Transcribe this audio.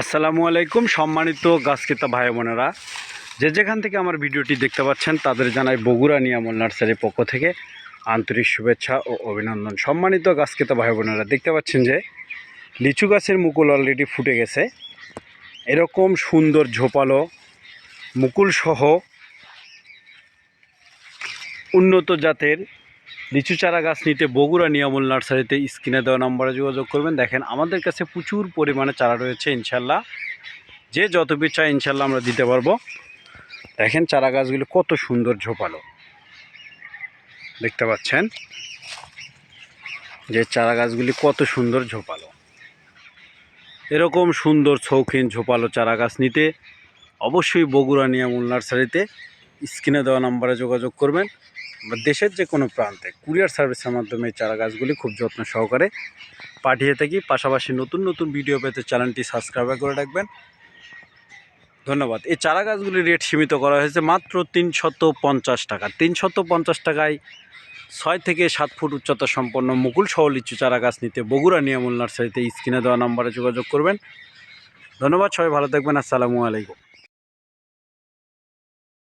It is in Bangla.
আসসালামু আলাইকুম, সম্মানিত গাছকেতা ভাই বোনেরা। যে যেখান থেকে আমার ভিডিওটি দেখতে পাচ্ছেন, তাদের জানাই বগুড়া নিয়ামল নার্সারির পক্ষ থেকে আন্তরিক শুভেচ্ছা ও অভিনন্দন। সম্মানিত গাছকেতা ভাই বোনেরা, দেখতে পাচ্ছেন যে লিচু গাছের মুকুল অলরেডি ফুটে গেছে। এরকম সুন্দর ঝোপালো মুকুলসহ উন্নত জাতের লিচু চারা গাছ নিতে বগুড়া নিয়ামুল নার্সারিতে স্ক্রিনে দেওয়া নম্বরে যোগাযোগ করবেন। দেখেন, আমাদের কাছে প্রচুর পরিমাণে চারা রয়েছে ইনশাল্লাহ যে যত চাই ইনশাল্লাহ আমরা দিতে পারব। দেখেন, চারা গাছগুলো কত সুন্দর ঝোপালো। দেখতে পাচ্ছেন? যে চারা গাছগুলি কত সুন্দর ঝোপালো। এরকম সুন্দর শৌখিন ঝোপালো চারা গাছ নিতে অবশ্যই বগুড়া নিয়ামুল নার্সারিতে স্ক্রিনে দেওয়া নম্বরে যোগাযোগ করবেন। বা দেশের যে কোনো প্রান্তে কুরিয়ার সার্ভিসের মাধ্যমে চারা গাছগুলি খুব যত্ন সহকারে পাঠিয়ে থাকি। পাশাপাশি নতুন নতুন ভিডিও পেতে চ্যানেলটি সাবস্ক্রাইব করে রাখবেন। ধন্যবাদ। এই চারা গাছগুলির রেট সীমিত করা হয়েছে মাত্র তিনশত পঞ্চাশ টাকা। তিনশত পঞ্চাশ টাকায় ছয় থেকে সাত ফুট উচ্চতা সম্পন্ন মুকুল সহ লিচু চারা গাছ নিতে বগুড়া নিয়ামুল নার্সারিতে স্ক্রিনে দেওয়া নম্বরে যোগাযোগ করবেন। ধন্যবাদ, সবাই ভালো থাকবেন। আসসালামু আলাইকুম।